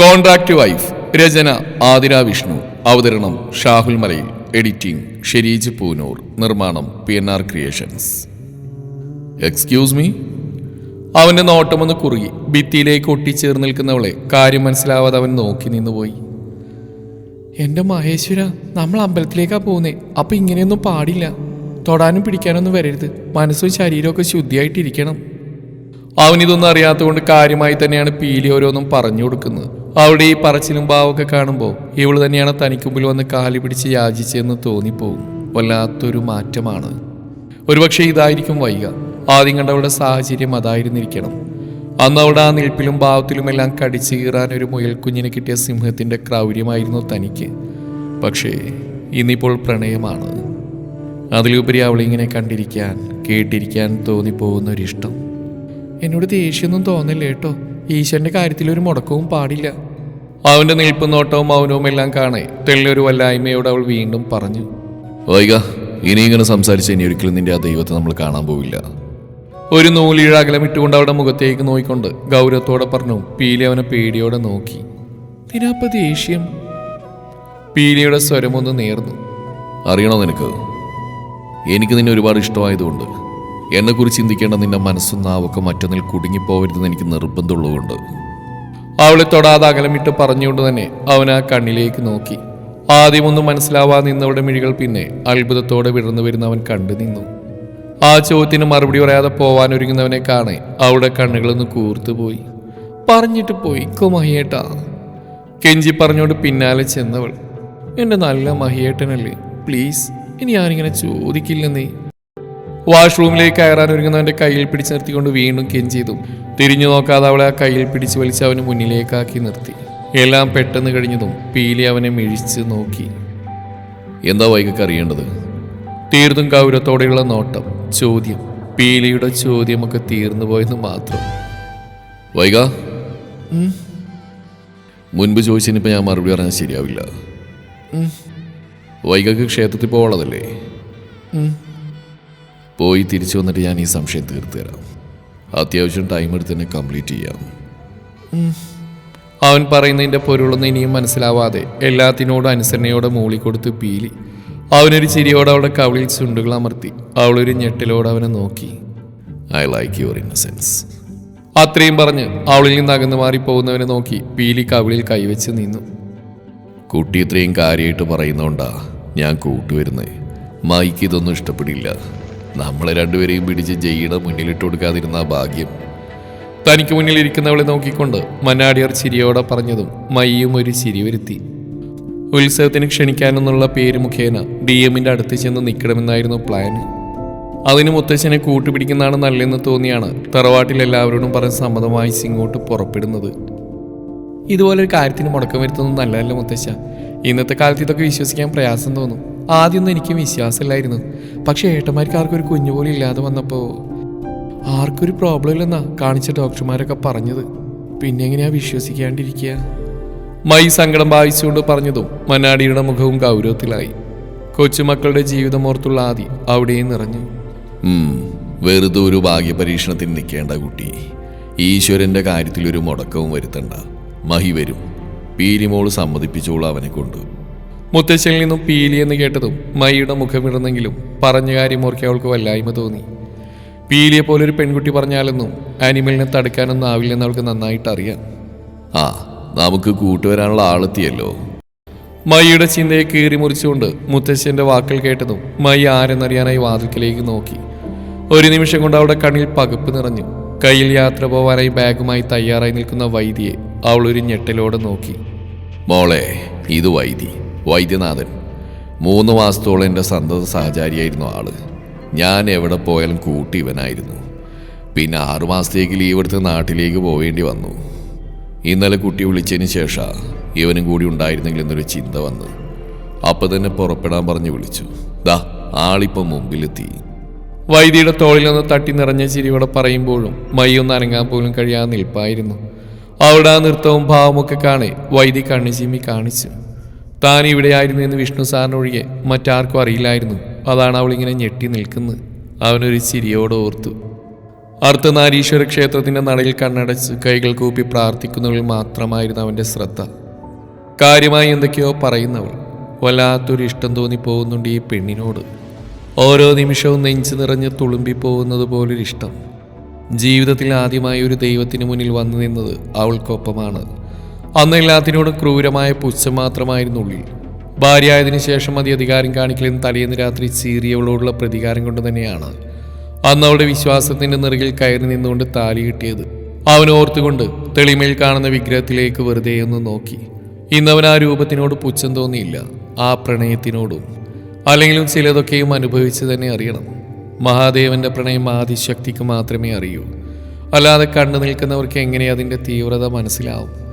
Contract wife രചന ആതിര വിഷ്ണു. അവതരണം Shahul Malayil. Editing Shereej Poonoor. നിർമ്മാണം P N R creations. Excuse me? അവന്റെ നോട്ടമൊന്ന് കുറുകി. ഭിത്തിയിലേക്ക് ഒട്ടിച്ചേർന്ന് നിൽക്കുന്നവളെ കാര്യം മനസ്സിലാവാതെ അവൻ നോക്കി നിന്നുപോയി എന്റെ മഹേശ്വര നമ്മൾ അമ്പലത്തിലേക്കാ പോകുന്നേ അപ്പൊ ഇങ്ങനെയൊന്നും പാടില്ല. തൊടാനും പിടിക്കാനൊന്നും വരരുത്. മനസ്സും ശരീരമൊക്കെ ശുദ്ധിയായിട്ടിരിക്കണം. അവനിതൊന്നും അറിയാത്തതുകൊണ്ട് കാര്യമായി തന്നെയാണ് പീലി ഓരോന്നും പറഞ്ഞു കൊടുക്കുന്നത്. അവിടെ ഈ പറച്ചിലും ഭാവമൊക്കെ കാണുമ്പോൾ ഇവൾ തന്നെയാണ് തനിക്ക് മുമ്പിൽ വന്ന് കാലി പിടിച്ച് യാചിച്ചെന്ന് തോന്നിപ്പോവും വല്ലാത്തൊരു മാറ്റമാണ്. ഒരുപക്ഷെ ഇതായിരിക്കും വൈക. ആദ്യം കണ്ടവളുടെ സാഹചര്യം അതായിരുന്നിരിക്കണം. അന്ന് അവിടെ ആ നിൽപ്പിലും ഭാവത്തിലുമെല്ലാം കടിച്ചു കീറാൻ ഒരു മുയൽ മുയൽക്കുഞ്ഞിന് കിട്ടിയ സിംഹത്തിന്റെ ക്രൗര്യമായിരുന്നു തനിക്ക്. പക്ഷേ ഇന്നിപ്പോൾ പ്രണയമാണ്. അതിലുപരി അവളിങ്ങനെ കണ്ടിരിക്കാൻ കേട്ടിരിക്കാൻ തോന്നിപ്പോകുന്ന ഒരിഷ്ടം എന്നോട് ദേഷ്യമൊന്നും തോന്നില്ല കേട്ടോ. ഈശ്വരന്റെ കാര്യത്തിൽ ഒരു മുടക്കവും പാടില്ല. അവന്റെ നിൽപ്പും നോട്ടവും മൗനവും എല്ലാം കാണെ. തെല്ലൊരു വല്ലായ്മയോട് അവൾ വീണ്ടും പറഞ്ഞു. വൈക ഇനി ഇങ്ങനെ സംസാരിച്ച് ഇനി ഒരിക്കലും നിന്റെ ആ ദൈവത്തെ നമ്മൾ കാണാൻ പോവില്ല. ഒരു നൂലിഴ അകലമിട്ടുകൊണ്ട് അവളുടെ മുഖത്തേക്ക് നോക്കിക്കൊണ്ട് ഗൗരവത്തോടെ പറഞ്ഞു. പീലി അവനെ പേടിയോടെ നോക്കി. നിനാപ്പ ദേഷ്യം പീലിയുടെ സ്വരമൊന്ന് നേർന്നു. അറിയണോ നിനക്ക്? എനിക്ക് നിന്നെ ഒരുപാട് ഇഷ്ടമായതുകൊണ്ട്. എന്നെക്കുറിച്ച് ചിന്തിക്കേണ്ട നിന്റെ മനസ്സും നാവൊക്കെ മറ്റൊന്നിൽ കുടുങ്ങിപ്പോവരുതെന്ന് എനിക്ക് നിർബന്ധമുള്ളതുകൊണ്ട്. അവളെ തൊടാതെ അകലമിട്ട് പറഞ്ഞുകൊണ്ട് തന്നെ അവൻ ആ കണ്ണിലേക്ക് നോക്കി. ആദ്യമൊന്നും മനസ്സിലാവാതെ നിന്നവരുടെ മിഴികൾ പിന്നെ അത്ഭുതത്തോടെ വിടർന്നു വരുന്ന അവൻ കണ്ടു നിന്നു. ആ ചോദ്യത്തിന് മറുപടി പറയാതെ പോവാൻ ഒരുങ്ങുന്നവനെ കാണെ അവളുടെ കണ്ണുകളൊന്ന് കൂർത്തുപോയി പറഞ്ഞിട്ട് പോയി മഹിയേട്ടാ കെഞ്ചി പറഞ്ഞുകൊണ്ട് പിന്നാലെ ചെന്നവൾ. എന്റെ നല്ല മഹിയേട്ടനല്ലേ പ്ലീസ്. ഇനി ഞാനിങ്ങനെ ചോദിക്കില്ലെന്നേ. വാഷ്റൂമിലേക്ക് കയറാൻ ഒരുങ്ങുന്നവന്റെ കയ്യിൽ പിടിച്ച് നിർത്തിക്കൊണ്ട് വീണ്ടും കെഞ്ചെയ്തു തിരിഞ്ഞു നോക്കാതെ അവളെ ആ കയ്യിൽ പിടിച്ച് വലിച്ച് അവന് മുന്നിലേക്കാക്കി നിർത്തി. എല്ലാം പെട്ടെന്ന് കഴിഞ്ഞതും പീലി അവനെ മിഴിച്ച് നോക്കി. എന്താ വൈകക്ക് അറിയേണ്ടത്? തീർത്തും ഗൗരവത്തോടെയുള്ള നോട്ടം ചോദ്യം. പീലിയുടെ ചോദ്യമൊക്കെ തീർന്നു പോയെന്ന് മാത്രം. വൈക മുൻപ് ചോദിച്ചതിനിപ്പോൾ ഞാൻ മറുപടി പറഞ്ഞാൽ ശരിയാവില്ല. വൈകക്ക് ക്ഷേത്രത്തിൽ പോകാനുള്ളതല്ലേ പോയി തിരിച്ചു വന്നിട്ട് ഞാൻ ഈ സംശയം തീർത്തു തരാം അത്യാവശ്യം ടൈം എടുത്ത് തന്നെ കംപ്ലീറ്റ് ചെയ്യാം അവൻ പറയുന്നതിന്റെ പൊരുളൊന്നും ഇനിയും മനസ്സിലാവാതെ എല്ലാത്തിനോടും അനുസരണയോടെ മൂളിക്കൊടുത്ത് പീലി. അവനൊരു ചിരിയോടെ അവളുടെ കവിളിൽ ചുണ്ടുകൾ അമർത്തി. അവളൊരു ഞെട്ടിലോടെ അവനെ നോക്കി. ഐ ലൈക്ക് യുവർ ഇന്നസെൻസ് അത്രയും പറഞ്ഞ് അവളിൽ നിന്ന് അകന്നു മാറി പോകുന്നവനെ നോക്കി പീലി കവിളിൽ കൈവച്ച് നിന്നു. കുട്ടി ഇത്രയും കാര്യമായിട്ട് പറയുന്നോണ്ടാ ഞാൻ കൂട്ടുവരുന്നത് മൈക്ക് ഇതൊന്നും ഇഷ്ടപ്പെടില്ല. നമ്മളെ രണ്ടുപേരെയും പിടിച്ച് ജയ്യുടെ മുന്നിലിട്ട് കൊടുക്കാതിരുന്ന ഭാഗ്യം. തനിക്ക് മുന്നിൽ ഇരിക്കുന്നവളെ നോക്കിക്കൊണ്ട് മന്നാടിയർ ചിരിയോടെ പറഞ്ഞതും മയ്യും ഒരു ചിരി വരുത്തി. ഉത്സവത്തിന് ക്ഷണിക്കാനെന്നുള്ള പേര് മുഖേന ഡി എമ്മിന്റെ അടുത്ത് ചെന്ന് നിൽക്കണമെന്നായിരുന്നു പ്ലാൻ അതിന് മുത്തച്ഛനെ കൂട്ടുപിടിക്കുന്നതാണ് നല്ലതെന്ന് തോന്നിയാണ് തറവാട്ടിൽ എല്ലാവരോടും പറഞ്ഞ് സമ്മതമായി ഇങ്ങോട്ട് പുറപ്പെടുന്നത്. ഇതുപോലൊരു കാര്യത്തിന് മുടക്കം വരുത്തുന്നത് നല്ലതല്ല മുത്തശ്ശ ഇന്നത്തെ കാലത്ത് ഇതൊക്കെ വിശ്വസിക്കാൻ പ്രയാസം തോന്നും. ആദ്യമൊന്നും എനിക്ക് വിശ്വാസമില്ലായിരുന്നു. പക്ഷേ ഏട്ടന്മാർക്ക് ആർക്കും ഒരു കുഞ്ഞു പോലും ഇല്ലാതെ വന്നപ്പോൾ ആർക്കൊരു പ്രോബ്ലം ഇല്ലെന്നാ കാണിച്ച ഡോക്ടർമാരൊക്കെ പറഞ്ഞത്. പിന്നെ എങ്ങനെയാ വിശ്വസിക്കാണ്ടിരിക്കുക? മൈ സങ്കടം ഭാവിച്ചുകൊണ്ട് പറഞ്ഞതും മനാടിയുടെ മുഖവും ഗൗരവത്തിലായി. കൊച്ചുമക്കളുടെ ജീവിതം ഓർത്തുള്ള ആദി അവിടെയും നിറഞ്ഞു. വെറുതെ ഒരു ഭാഗ്യപരീക്ഷണത്തിന് നിൽക്കേണ്ട കുട്ടി. ഈശ്വരന്റെ കാര്യത്തിൽ ഒരു മുടക്കവും വരുത്തണ്ട. മഹി വരും. പീരിമോൾ സമ്മതിപ്പിച്ചോളൂ അവനെ കൊണ്ട്. മുത്തശ്ശനിൽ നിന്നും പീലി എന്ന് കേട്ടതും മൈയുടെ മുഖമിടുന്നെങ്കിലും പറഞ്ഞ കാര്യം ഓർക്കി അവൾക്ക് വല്ലായ്മ തോന്നി. പീലിയെ പോലെ ഒരു പെൺകുട്ടി പറഞ്ഞാലൊന്നും ആനിമലിനെ തടുക്കാനൊന്നും ആവില്ലെന്ന് അവൾക്ക് നന്നായിട്ട് അറിയാം. ആ നമുക്ക് കൂട്ടുവരാനുള്ള ആളെത്തിയല്ലോ. മയ്യുടെ ചിന്തയെ കീറി മുറിച്ചുകൊണ്ട് മുത്തശ്ശന്റെ വാക്കുകൾ കേട്ടതും മൈ ആരെന്നറിയാനായി വാതിൽക്കലേക്ക് നോക്കി. ഒരു നിമിഷം കൊണ്ട് അവളുടെ കണ്ണിൽ പകപ്പ് നിറഞ്ഞു. കയ്യിൽ യാത്ര പോവാനായി ബാഗുമായി തയ്യാറായി നിൽക്കുന്ന വൈദ്യയെ അവൾ ഒരു ഞെട്ടലോടെ നോക്കി. മോളെ ഇത് വൈദ്യ. വൈദ്യനാഥൻ. മൂന്ന് മാസത്തോളം എന്റെ സന്തത സഹചാരിയായിരുന്നു ആൾ. ഞാൻ എവിടെ പോയാലും കൂട്ടി ഇവനായിരുന്നു. പിന്നെ ആറു മാസത്തേക്ക് ലീവ് എടുത്ത് നാട്ടിലേക്ക് പോവേണ്ടി വന്നു. ഇന്നലെ കുട്ടി വിളിച്ചതിന് ശേഷം ഇവനും കൂടി ഉണ്ടായിരുന്നെങ്കിൽ എന്നൊരു ചിന്ത വന്നു. അപ്പം തന്നെ പുറപ്പെടാൻ പറഞ്ഞ് വിളിച്ചു. ദാ ആളിപ്പം മുമ്പിലെത്തി. വൈദ്യയുടെ തോളിൽ നിന്ന് തട്ടി നിറഞ്ഞ ചിരിയോടെ പറയുമ്പോഴും മയ്യൊന്ന് അനങ്ങാൻ പോലും കഴിയാതെ നിൽപ്പായിരുന്നു. അവിടെ ആ നൃത്തവും ഭാവമൊക്കെ കാണെ വൈദ്യ കണ്ണു ചിമ്മി കാണിച്ചു. താൻ ഇവിടെയായിരുന്നു എന്ന് വിഷ്ണു സാറിനൊഴികെ മറ്റാർക്കും അറിയില്ലായിരുന്നു. അതാണ് അവളിങ്ങനെ ഞെട്ടി നിൽക്കുന്നത്. അവനൊരു ചിരിയോട് ഓർത്തു. അർത്ഥനാരീശ്വര ക്ഷേത്രത്തിന്റെ നടയിൽ കണ്ണടച്ച് കൈകൾ കൂപ്പി പ്രാർത്ഥിക്കുന്നവരിൽ മാത്രമായിരുന്നു അവന്റെ ശ്രദ്ധ. കാര്യമായി എന്തൊക്കെയോ പറയുന്നവൾ. വല്ലാത്തൊരു ഇഷ്ടം തോന്നിപ്പോകുന്നുണ്ട് ഈ പെണ്ണിനോട്. ഓരോ നിമിഷവും നെഞ്ചു നിറഞ്ഞ് തുളുമ്പിപ്പോകുന്നത് പോലൊരിഷ്ടം. ജീവിതത്തിൽ ആദ്യമായി ഒരു ദൈവത്തിന് മുന്നിൽ വന്നു നിന്നത് അവൾക്കൊപ്പമാണ്. അന്ന് എല്ലാത്തിനോടും ക്രൂരമായ പുച്ഛം മാത്രമായിരുന്നു ഉള്ളിൽ. ഭാര്യയായതിനു ശേഷം മതി അധികാരം കാണിക്കലെന്ന് തലേന്ന് രാത്രി ചീറിയവളോടുള്ള പ്രതികാരം കൊണ്ട് തന്നെയാണ് അന്ന് അവളുടെ വിശ്വാസത്തിന്റെ നിറകിൽ കയറി നിന്നുകൊണ്ട് താലി കിട്ടിയത്. അവൻ ഓർത്തുകൊണ്ട് തെളിമയിൽ കാണുന്ന വിഗ്രഹത്തിലേക്ക് വെറുതെ ഒന്ന് നോക്കി. ഇന്നവൻ ആ രൂപത്തിനോട് പുച്ഛം തോന്നിയില്ല. ആ പ്രണയത്തിനോടും അല്ലെങ്കിലും ചിലതൊക്കെയും അനുഭവിച്ച് തന്നെ അറിയണം. മഹാദേവന്റെ പ്രണയം ആദിശക്തിക്ക് മാത്രമേ അറിയൂ. അല്ലാതെ കണ്ടു നിൽക്കുന്നവർക്ക് എങ്ങനെ അതിന്റെ തീവ്രത മനസ്സിലാവും?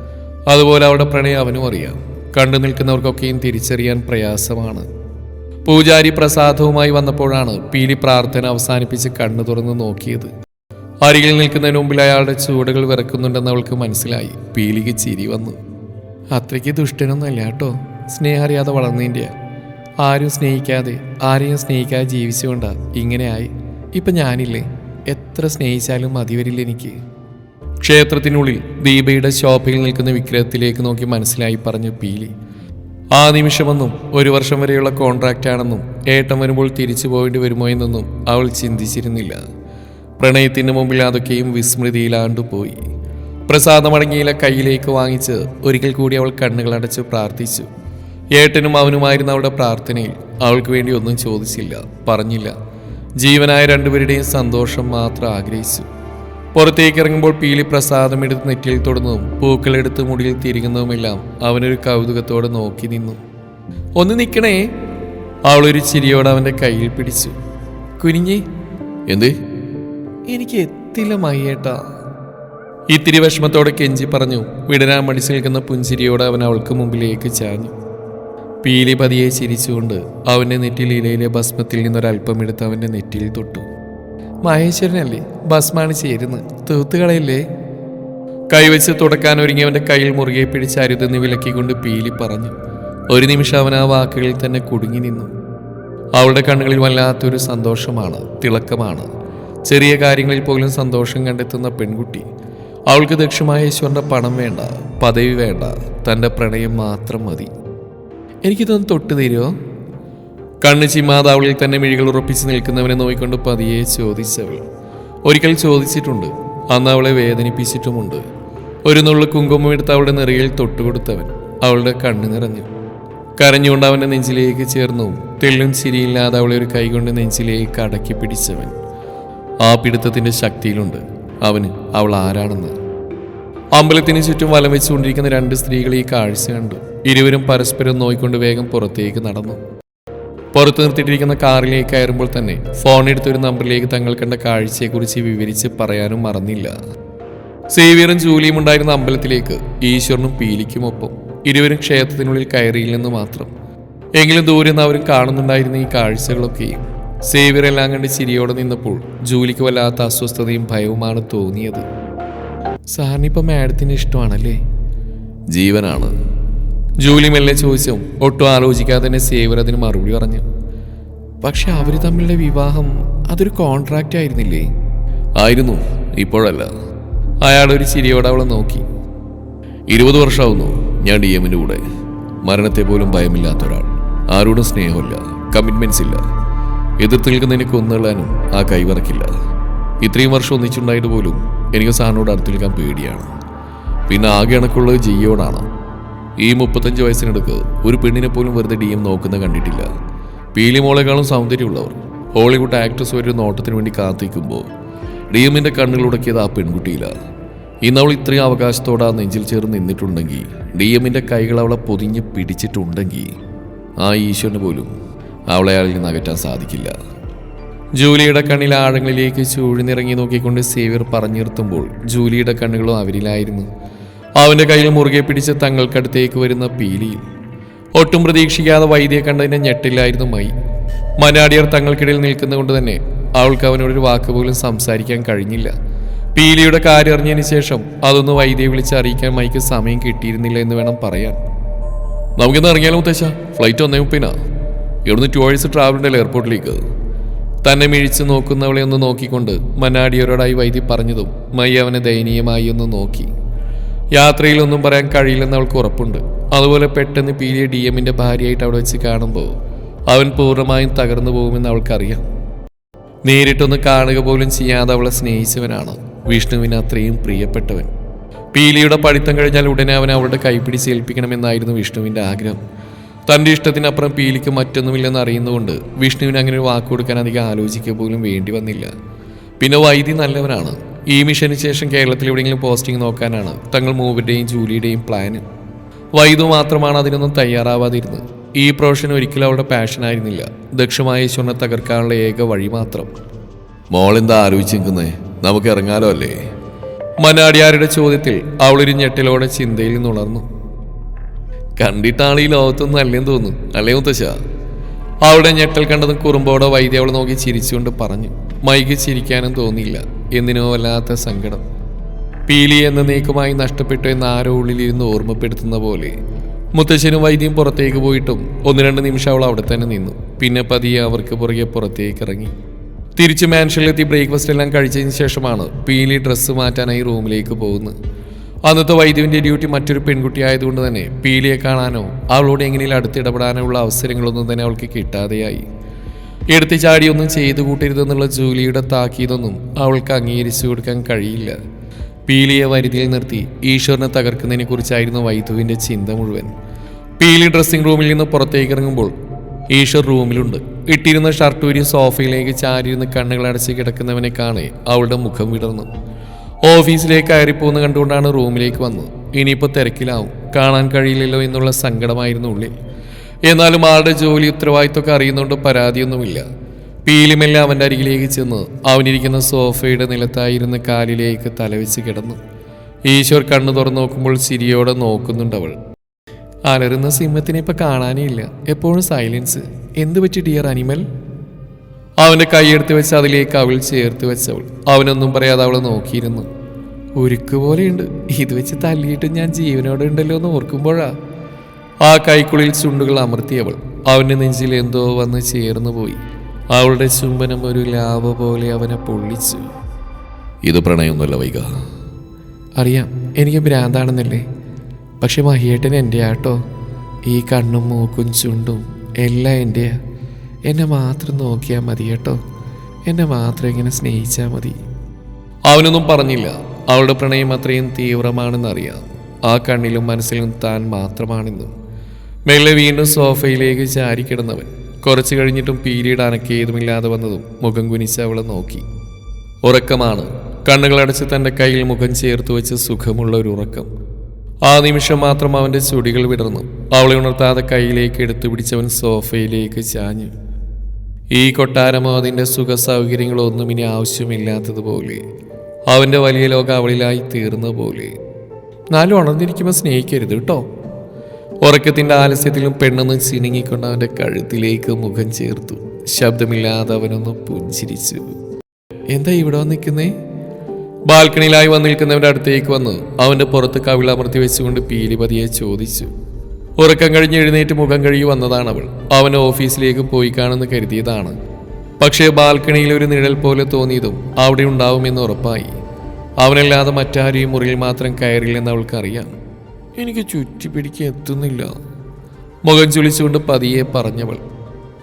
അതുപോലെ അവിടെ പ്രണയം അവനും അറിയാം. കണ്ടു നിൽക്കുന്നവർക്കൊക്കെയും തിരിച്ചറിയാൻ പ്രയാസമാണ്. പൂജാരി പ്രസാദവുമായി വന്നപ്പോഴാണ് പീലി പ്രാർത്ഥന അവസാനിപ്പിച്ച് കണ്ണു തുറന്ന് നോക്കിയത്. അരികിൽ നിൽക്കുന്നതിന് മുമ്പിൽ അയാളുടെ ചൂടുകൾ വിറക്കുന്നുണ്ടെന്ന് അവൾക്ക് മനസ്സിലായി. പീലിക്ക് ചിരി വന്നു. അത്രയ്ക്ക് ദുഷ്ടനൊന്നുമല്ല കേട്ടോ. സ്നേഹം അറിയാതെ ആരും സ്നേഹിക്കാതെ ആരെയും സ്നേഹിക്കാതെ ജീവിച്ചുകൊണ്ടാ ഇങ്ങനെയായി ഇപ്പം ഞാനില്ലേ? എത്ര സ്നേഹിച്ചാലും മതി വരില്ല എനിക്ക്. ക്ഷേത്രത്തിനുള്ളിൽ ദീപയുടെ ഷോപ്പിൽ നിൽക്കുന്ന വിഗ്രഹത്തിലേക്ക് നോക്കി മനസ്സിലായി പറഞ്ഞു പീലി. ആ നിമിഷമെന്നും ഒരു വർഷം വരെയുള്ള കോൺട്രാക്റ്റ് ആണെന്നും ഏട്ടം വരുമ്പോൾ തിരിച്ചു പോകേണ്ടി വരുമോ എന്നൊന്നും അവൾ ചിന്തിച്ചിരുന്നില്ല. പ്രണയത്തിന് മുമ്പിൽ അതൊക്കെയും വിസ്മൃതിയിലാണ്ടുപോയി പ്രസാദമടങ്ങിയില കയ്യിലേക്ക് വാങ്ങിച്ച് ഒരിക്കൽ കൂടി അവൾ കണ്ണുകളടച്ച് പ്രാർത്ഥിച്ചു. ഏട്ടനും അവനുമായിരുന്ന അവളുടെ പ്രാർത്ഥനയിൽ അവൾക്ക് വേണ്ടി ഒന്നും ചോദിച്ചില്ല പറഞ്ഞില്ല. ജീവനായ രണ്ടുപേരുടെയും സന്തോഷം മാത്രം ആഗ്രഹിച്ചു. പുറത്തേക്ക് ഇറങ്ങുമ്പോൾ പീലി പ്രസാദം എടുത്ത് നെറ്റിയിൽ തൊടുന്നതും പൂക്കളെടുത്ത് മുടിയിൽ തിരിങ്ങുന്നതുമെല്ലാം അവനൊരു കൗതുകത്തോടെ നോക്കി നിന്നു. ഒന്ന് നിൽക്കണേ അവളൊരു ചിരിയോടെ അവന്റെ കയ്യിൽ പിടിച്ചു. കുനിഞ്ഞി എന്ത്? എനിക്ക് എത്തില്ല മയ്യേട്ടാ. ഇത്തിരി വിഷമത്തോടെ കെഞ്ചി പറഞ്ഞു. വിടരാൻ മടിച്ചു നിൽക്കുന്ന പുഞ്ചിരിയോടെ അവൻ അവൾക്ക് മുമ്പിലേക്ക് ചാഞ്ഞു. പീലി പതിയെ ചിരിച്ചുകൊണ്ട് അവന്റെ നെറ്റിൽ ഇലയിലെ ഭസ്മത്തിൽ നിന്നൊരൽപ്പം എടുത്ത് അവന്റെ നെറ്റിയിൽ തൊട്ടു. മഹേശ്വരനല്ലേ? ഭസ്മാണ് ചേരുന്നത് തീർത്തുകളയില്ലേ കൈവച്ച് തുടക്കാൻ ഒരുങ്ങിയവന്റെ കയ്യിൽ മുറുകെ പിടിച്ച് അരുതെന്ന് വിലക്കിക്കൊണ്ട് പീലി പറഞ്ഞു. ഒരു നിമിഷം അവൻ ആ വാക്കുകളിൽ തന്നെ കുടുങ്ങി നിന്നു. അവളുടെ കണ്ണുകളിൽ വല്ലാത്തൊരു സന്തോഷമാണ് തിളക്കമാണ്. ചെറിയ കാര്യങ്ങളിൽ പോലും സന്തോഷം കണ്ടെത്തുന്ന പെൺകുട്ടി. അവൾക്ക് ദക്ഷമായ ദക്ഷമഹേശ്വരന്റെ പണം വേണ്ട പദവി വേണ്ട തന്റെ പ്രണയം മാത്രം മതി. എനിക്കിതൊന്ന് തൊട്ട് തരുമോ കണ്ണ് ചിമ്മാതെ അവളിൽ തന്നെ മിഴികൾ ഉറപ്പിച്ച് നിൽക്കുന്നവനെ നോക്കിക്കൊണ്ട് പതിയെ ചോദിച്ചവൾ. ഒരിക്കൽ ചോദിച്ചിട്ടുണ്ട്. അന്ന് അവളെ വേദനിപ്പിച്ചിട്ടുമുണ്ട്. ഒരു നുള്ളു കുങ്കുമം എടുത്ത് അവളുടെ നിറയിൽ തൊട്ടുകൊടുത്തവൻ അവളുടെ കണ്ണു നിറഞ്ഞു. കരഞ്ഞുകൊണ്ട് അവന്റെ നെഞ്ചിലേക്ക് ചേർന്നു. തെല്ലും ചിരിയില്ലാതെ അവളെ ഒരു കൈകൊണ്ട് നെഞ്ചിലേക്ക് അടക്കി പിടിച്ചവൻ. ആ പിടുത്തത്തിന്റെ ശക്തിയിലുണ്ട്. അവന് അവൾ ആരാണെന്ന്. അമ്പലത്തിന് ചുറ്റും വലം വെച്ചുകൊണ്ടിരിക്കുന്ന രണ്ട് സ്ത്രീകൾ ഈ കാഴ്ച കണ്ടു. ഇരുവരും പരസ്പരം നോയിക്കൊണ്ട് വേഗം പുറത്തേക്ക് നടന്നു. പുറത്തു നിർത്തിയിട്ടിരിക്കുന്ന കാറിലേക്ക് കയറുമ്പോൾ തന്നെ ഫോൺ എടുത്തൊരു നമ്പറിലേക്ക് തങ്ങൾ കണ്ട കാഴ്ചയെക്കുറിച്ച് വിവരിച്ച് പറയാനും മറന്നില്ല. സേവിയറും ജൂലിയും ഉണ്ടായിരുന്ന അമ്പലത്തിലേക്ക് ഈശ്വരനും പീലിക്കുമൊപ്പം ഇരുവരും ക്ഷേത്രത്തിനുള്ളിൽ കയറിയില്ലെന്ന് മാത്രം. എങ്കിലും ദൂരെ നിന്ന് അവരും കാണുന്നുണ്ടായിരുന്ന ഈ കാഴ്ചകളൊക്കെയും സേവിയർ എല്ലാം കണ്ട് ചിരിയോടെ നിന്നപ്പോൾ ജൂലിക്ക് വല്ലാത്ത അസ്വസ്ഥതയും ഭയവുമാണ് തോന്നിയത്. സാറിനിപ്പോൾ മാഡത്തിന് ഇഷ്ടമാണല്ലേ? ജീവനാണ്. ജൂലി മെല്ലെ ചോദിച്ചു ഒട്ടും ആലോചിക്കാതെ തന്നെ സേവർ അതിന് മറുപടി പറഞ്ഞു. പക്ഷെ അവർ തമ്മിലുള്ള വിവാഹം അതൊരു കോൺട്രാക്റ്റ് ആയിരുന്നില്ലേ? ആയിരുന്നു. ഇപ്പോഴല്ല. അയാൾ ഒരു ചിരിയോടെ അവളെ നോക്കി. ഇരുപത് വർഷമാവുന്നു ഞാൻ ഡി എമ്മിന്റെ കൂടെ. മരണത്തെ പോലും ഭയമില്ലാത്ത ഒരാൾ. ആരോടും സ്നേഹമില്ല. കമ്മിറ്റ്മെന്റ്സ് ഇല്ല. എതിർത്ത് നിൽക്കുന്നതിന് കൊന്നുകളാനും ആ കൈവറക്കില്ല. ഇത്രയും വർഷം ഒന്നിച്ചുണ്ടായിട്ട് പോലും എനിക്ക് സാറിനോട് അടുത്ത് നിൽക്കാൻ പേടിയാണ്. പിന്നെ ആകെ കണക്കുള്ളത് ജിയോടാണ് ഈ മുപ്പത്തഞ്ച് വയസ്സിനടുക്ക് ഒരു പെണ്ണിനെ പോലും വെറുതെ ഡി എം നോക്കുന്ന കണ്ടിട്ടില്ല. പീലി മോളെക്കാളും സൗന്ദര്യമുള്ളവർ ഹോളിവുഡ് ആക്ട്രസ് ഒരു നോട്ടത്തിന് വേണ്ടി കാത്തിക്കുമ്പോൾ ഡി എമ്മിന്റെ കണ്ണുകളുടക്കിയത് ആ പെൺകുട്ടിയില്ല ഇന്ന് അവൾ ഇത്രയും അവകാശത്തോടെ ആ നെഞ്ചിൽ ചേർന്ന് നിന്നിട്ടുണ്ടെങ്കിൽ ഡി എമ്മിന്റെ കൈകൾ അവളെ പൊതിഞ്ഞ് പിടിച്ചിട്ടുണ്ടെങ്കിൽ ആ ഈശ്വരന് പോലും അവളെ അയാളിൽ നിന്ന് അകറ്റാൻ സാധിക്കില്ല. ജൂലിയുടെ കണ്ണിൽ ആഴങ്ങളിലേക്ക് ചൂഴ്ന്നിറങ്ങി നോക്കിക്കൊണ്ട് സേവ്യർ പറഞ്ഞു നിർത്തുമ്പോൾ ജൂലിയുടെ കണ്ണുകളും അവരിലായിരുന്നു. അവന്റെ കയ്യിൽ മുറുകെ പിടിച്ച് തങ്ങൾക്കടുത്തേക്ക് വരുന്ന പീലിയിൽ. ഒട്ടും പ്രതീക്ഷിക്കാതെ വൈദ്യെ കണ്ടതിനെ ഞെട്ടിലായിരുന്നു മൈ. മനാടിയർ തങ്ങൾക്കിടയിൽ നിൽക്കുന്നതുകൊണ്ട് തന്നെ അവൾക്ക് അവനോടൊരു വാക്ക് പോലും സംസാരിക്കാൻ കഴിഞ്ഞില്ല. പീലിയുടെ കാര്യം അറിഞ്ഞതിന് ശേഷം അതൊന്ന് വൈദ്യയെ വിളിച്ച് അറിയിക്കാൻ മൈക്ക് സമയം കിട്ടിയിരുന്നില്ല എന്ന് വേണം പറയാൻ. നമുക്കിന്ന് ഇറങ്ങിയാലോ മുത്തശ്ശ? ഫ്ലൈറ്റ് ഒന്നേ മുപ്പിനാ ഇവിടുന്ന് ടു അവേഴ്സ് ട്രാവൽ ഉണ്ടല്ലോ എയർപോർട്ടിലേക്ക് തന്നെ മിഴിച്ച് നോക്കുന്നവളെ ഒന്ന് നോക്കിക്കൊണ്ട് മനാടിയരോടായി വൈദ്യ പറഞ്ഞതും മൈ അവനെ ദയനീയമായി ഒന്ന് നോക്കി. യാത്രയിലൊന്നും പറയാൻ കഴിയില്ലെന്ന് അവൾക്ക് ഉറപ്പുണ്ട്. അതുപോലെ പെട്ടെന്ന് പീലിയ ഡി എമ്മിന്റെ ഭാര്യയായിട്ട് അവിടെ വെച്ച് കാണുമ്പോൾ അവൻ പൂർണമായും തകർന്നു പോകുമെന്ന് അവൾക്കറിയാം. നേരിട്ടൊന്ന് കാണുക പോലും ചെയ്യാതെ അവളെ സ്നേഹിച്ചവനാണ് വിഷ്ണുവിന് അത്രയും പ്രിയപ്പെട്ടവൻ. പീലിയുടെ പഠിത്തം കഴിഞ്ഞാൽ ഉടനെ അവൻ അവളുടെ കൈപ്പിടിച്ച് ഏൽപ്പിക്കണമെന്നായിരുന്നു വിഷ്ണുവിന്റെ ആഗ്രഹം. തന്റെ ഇഷ്ടത്തിനപ്പുറം പീലിക്ക് മറ്റൊന്നുമില്ലെന്ന് അറിയുന്നതുകൊണ്ട് വിഷ്ണുവിന് അങ്ങനെ ഒരു വാക്ക് കൊടുക്കാൻ അധികം ആലോചിക്കുക പോലും വേണ്ടി വന്നില്ല. പിന്നെ വൈദ്യ നല്ലവനാണ്. ഈ മിഷന് ശേഷം കേരളത്തിൽ എവിടെയെങ്കിലും പോസ്റ്റിംഗ് നോക്കാനാണ്. തങ്ങൾ മൂവിന്റെയും ജൂലിയുടെയും പ്ലാന്. വൈദു മാത്രമാണ് അതിനൊന്നും തയ്യാറാവാതിരുന്നത്. ഈ പ്രൊഫഷൻ ഒരിക്കലും അവളുടെ പാഷനായിരുന്നില്ല ദക്ഷമായ ഈശ്വരനെ തകർക്കാനുള്ള ഏക വഴി മാത്രം. മോൾ എന്താ നിൽക്കുന്നേ നമുക്ക് ഇറങ്ങാലോ അല്ലേ? മനാടിയാരുടെ ചോദ്യത്തിൽ അവളൊരു ഞെട്ടിലോടെ ചിന്തയിൽ നിന്നുണർന്നു. കണ്ടിട്ടാണ് ഈ ലോകത്തൊന്നും അല്ലേന്ന് തോന്നുന്നു. അല്ലേ മുത്തശ്ശ? അവളുടെ ഞെട്ടൽ കണ്ടതും കുറുമ്പോടെ വൈദ്യ അവളെ നോക്കി ചിരിച്ചുകൊണ്ട് പറഞ്ഞു. മൈക്ക് ചിരിക്കാനും തോന്നിയില്ല. എന്തിനോ വല്ലാത്ത സങ്കടം. പീലി എന്ന നീക്കമായി നഷ്ടപ്പെട്ടു എന്ന് ആരോ ഉള്ളിലിരുന്ന് ഓർമ്മപ്പെടുത്തുന്ന പോലെ മുത്തശ്ശനും വൈദ്യം പുറത്തേക്ക് പോയിട്ടും ഒന്ന് രണ്ട് നിമിഷം അവൾ അവിടെ തന്നെ നിന്നു. പിന്നെ പതിയെ അവർക്ക് പുറകെ പുറത്തേക്ക് ഇറങ്ങി തിരിച്ച് മാൻഷനിലെത്തി ബ്രേക്ക്ഫാസ്റ്റ് എല്ലാം കഴിച്ചതിന് ശേഷമാണ് പീലി ഡ്രസ്സ് മാറ്റാനായി റൂമിലേക്ക് പോകുന്നത്. അന്നത്തെ വൈദ്യുവിന്റെ ഡ്യൂട്ടി മറ്റൊരു പെൺകുട്ടി ആയതുകൊണ്ട് തന്നെ പീലിയെ കാണാനോ അവളോട് എങ്ങനെയും അടുത്തിടപെടാനോ ഉള്ള അവസരങ്ങളൊന്നും തന്നെ അവൾക്ക് കിട്ടാതെയായി. എടുത്തു ചാടിയൊന്നും ചെയ്തു കൂട്ടരുതെന്നുള്ള ജൂലിയുടെ താക്കീതൊന്നും അവൾക്ക് അംഗീകരിച്ചു കൊടുക്കാൻ കഴിയില്ല. പീലിയെ വരുതിയിൽ നിർത്തി ഈശ്വരനെ തകർക്കുന്നതിനെ കുറിച്ചായിരുന്നു വൈദ്യുവിന്റെ ചിന്ത മുഴുവൻ. പീലി ഡ്രസ്സിംഗ് റൂമിൽ നിന്ന് പുറത്തേക്ക് ഇറങ്ങുമ്പോൾ ഈശ്വർ റൂമിലുണ്ട്. ഇട്ടിരുന്ന ഷർട്ട് ഒരു സോഫയിലേക്ക് ചാരിയിരുന്ന് കണ്ണുകളടച്ച് കിടക്കുന്നവനെ കാണെ അവളുടെ മുഖം വിടർന്നു. ഓഫീസിലേക്ക് കയറിപ്പോന്ന് കണ്ടുകൊണ്ടാണ് റൂമിലേക്ക് വന്നത്. ഇനിയിപ്പോൾ തിരക്കിലാവും. കാണാൻ കഴിയില്ലല്ലോ എന്നുള്ള സങ്കടമായിരുന്നു ഉള്ളിൽ. എന്നാലും ആളുടെ ജോലി ഉത്തരവാദിത്തമൊക്കെ അറിയുന്നതുകൊണ്ട് പരാതിയൊന്നുമില്ല. പീലിമെല്ലാം അവന്റെ അരികിലേക്ക് ചെന്ന് അവനിരിക്കുന്ന സോഫയുടെ നിലത്തായിരുന്ന കാലിലേക്ക് തലവെച്ച് കിടന്നു. ഈശ്വർ കണ്ണു തുറന്നു നോക്കുമ്പോൾ ചിരിയോടെ നോക്കുന്നുണ്ട് അവൾ. അലറുന്ന സിംഹത്തിനെ ഇപ്പം കാണാനേ ഇല്ല. എപ്പോഴും സൈലൻസ്. എന്ത് പറ്റി ഡിയർ അനിമൽ? അവന്റെ കൈയെടുത്ത് വെച്ച് അതിലേക്ക് അവൾ ചേർത്ത് വെച്ചവൾ അവനൊന്നും പറയാതെ അവളെ നോക്കിയിരുന്നു. ഉരുക്ക് പോലെയുണ്ട്. ഇത് വെച്ച് തല്ലിയിട്ട് ഞാൻ ജീവനോടെ ഉണ്ടല്ലോ എന്ന് ഓർക്കുമ്പോഴാ ആ കൈക്കുള്ളിൽ ചുണ്ടുകൾ അമർത്തിയവൾ. അവന്റെ നെഞ്ചിൽ എന്തോ വന്ന് ചേർന്നു പോയി. അവളുടെ ചുംബനം ഒരു ലാവ പോലെ അവനെ പൊള്ളിച്ചു. ഇത് പ്രണയമൊന്നുമല്ല വൈക അറിയാം എനിക്ക് ഭ്രാന്താണെന്നല്ലേ. പക്ഷെ മഹിയേട്ടൻ എന്റെ ആട്ടോ. ഈ കണ്ണും മൂക്കും ചുണ്ടും എല്ലാം എന്റെയാ എന്നെ മാത്രം നോക്കിയാൽ മതി കേട്ടോ. എന്നെ മാത്രം ഇങ്ങനെ സ്നേഹിച്ചാൽ മതി. അവനൊന്നും പറഞ്ഞില്ല. അവളുടെ പ്രണയം അത്രയും തീവ്രമാണെന്നറിയാം. ആ കണ്ണിലും മനസ്സിലും താൻ മാത്രമാണെന്നും. മെല്ലെ വീണ്ടും സോഫയിലേക്ക് ചാരിക്കിടന്നവൻ കുറച്ചു കഴിഞ്ഞിട്ടും പീരീഡ് അനക്കേതുമില്ലാതെ വന്നതും മുഖം കുനിച്ച് അവളെ നോക്കി. ഉറക്കമാണ്. കണ്ണുകളടച്ച് തന്റെ കയ്യിൽ മുഖം ചേർത്ത് വെച്ച് സുഖമുള്ള ഒരു ഉറക്കം. ആ നിമിഷം മാത്രം അവന്റെ ചുടികൾ വിടർന്നു. അവളെ ഉണർത്താതെ കയ്യിലേക്ക് എടുത്തു പിടിച്ചവൻ സോഫയിലേക്ക് ചാഞ്ഞു. ഈ കൊട്ടാരമോ അതിന്റെ സുഖ സൗകര്യങ്ങളോ ഒന്നും ഇനി ആവശ്യമില്ലാത്തതുപോലെ. അവന്റെ വലിയ ലോകം അവളിലായി തീർന്ന പോലെ നാലും ഉണർന്നിരിക്കുമ്പോൾ സ്നേഹിക്കരുത് കേട്ടോ. ഉറക്കത്തിന്റെ ആലസ്യത്തിലും പെണ്ണെന്ന് ചിണുങ്ങിക്കൊണ്ട് അവന്റെ കഴുത്തിലേക്ക് മുഖം ചേർത്തു. ശബ്ദമില്ലാതെ അവനൊന്ന് പുഞ്ചിരിച്ചു. എന്താ ഇവിടെ നിൽക്കുന്നേ ബാൽക്കണിയിലായി വന്ന് നിൽക്കുന്നവന്റെ അടുത്തേക്ക് വന്ന് അവന്റെ പുറത്ത് കവിളമർത്തി വെച്ചുകൊണ്ട് പീലിപതിയെ ചോദിച്ചു. ഉറക്കം കഴിഞ്ഞ് എഴുന്നേറ്റ് മുഖം കഴുകി വന്നതാണ് അവൾ അവൻ ഓഫീസിലേക്ക് പോയി കാണുമെന്ന് കരുതിയതാണ്. പക്ഷേ ബാൽക്കണിയിൽ ഒരു നിഴൽ പോലെ തോന്നിയതും അവിടെ ഉണ്ടാവുമെന്ന് ഉറപ്പായി. അവനല്ലാതെ മറ്റാരെയും മുറിയിൽ മാത്രം കയറില്ലെന്ന് അവൾക്കറിയാം. എനിക്ക് ചുറ്റിപ്പിടിക്കാൻ എത്തുന്നില്ല. മുഖം ചുളിച്ചുകൊണ്ട് പതിയെ പറഞ്ഞവൾ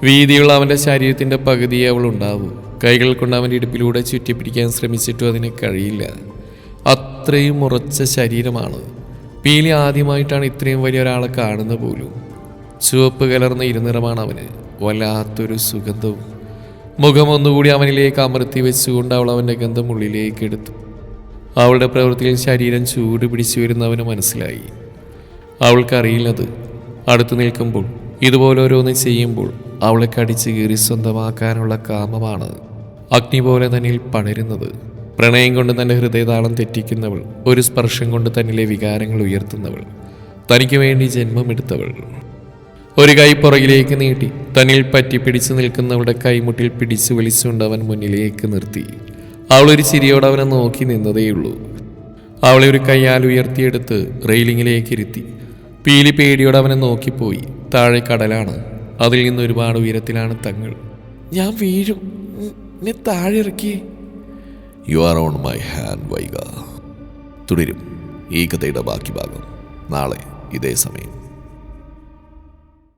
വീതിയുള്ള അവന്റെ ശരീരത്തിന്റെ പകുതിയെ അവൾ ഉണ്ടാവൂ. കൈകൾ കൊണ്ട് അവന്റെ ഇടുപ്പിലൂടെ ചുറ്റിപ്പിടിക്കാൻ ശ്രമിച്ചിട്ടും അതിന് കഴിയില്ല. അത്രയും ഉറച്ച ശരീരമാണ്. പീലി ആദ്യമായിട്ടാണ് ഇത്രയും വലിയ ഒരാളെ കാണുന്ന പോലും. ചുവപ്പ് കലർന്ന ഇരുനിറമാണ് അവന്. വല്ലാത്തൊരു സുഗന്ധവും. മുഖം ഒന്നുകൂടി അവനിലേക്ക് അമർത്തി വെച്ചുകൊണ്ട് അവൾ അവന്റെ ഗന്ധം ഉള്ളിലേക്ക് എടുത്തു. അവളുടെ പ്രവൃത്തിയിൽ ശരീരം ചൂട് പിടിച്ചു വരുന്നവന് മനസ്സിലായി. അവൾക്കറിയില്ലത് അടുത്തു നിൽക്കുമ്പോൾ ഇതുപോലെ ഓരോന്ന് ചെയ്യുമ്പോൾ അവളെ കടിച്ചു കീറി സ്വന്തമാക്കാനുള്ള കാമമാണ് അഗ്നി പോലെ തന്നിൽ പണരുന്നത് പ്രണയം കൊണ്ട് തന്റെ ഹൃദയതാളം തെറ്റിക്കുന്നവൾ ഒരു സ്പർശം കൊണ്ട് തന്നിലെ വികാരങ്ങൾ ഉയർത്തുന്നവൾ തനിക്ക് വേണ്ടി ജന്മമെടുത്തവൾ ഒരു കൈ പുറകിലേക്ക് നീട്ടി തന്നിൽ പറ്റി പിടിച്ചു നിൽക്കുന്നവളുടെ കൈമുട്ടിൽ പിടിച്ചു വലിച്ചുകൊണ്ട് അവൻ മുന്നിലേക്ക് നിർത്തി. അവളൊരു ചിരിയോടെ അവനെ നോക്കി നിന്നതേയുള്ളൂ. അവളെ ഒരു കൈയാൽ ഉയർത്തിയെടുത്ത് റെയിലിങ്ങിലേക്ക് ഇരുത്തി. പീലി പേടിയോടെ അവനെ നോക്കിപ്പോയി. താഴെ കടലാണ്. അതിൽ നിന്ന് ഒരുപാട് ഉയരത്തിലാണ് തങ്ങൾ. ഞാൻ വീഴും. താഴെ ഇറക്കി. You are on my hand വൈക തുടരും. ഈ കഥയുടെ ബാക്കി ഭാഗം. നാളെ ഇതേ സമയം.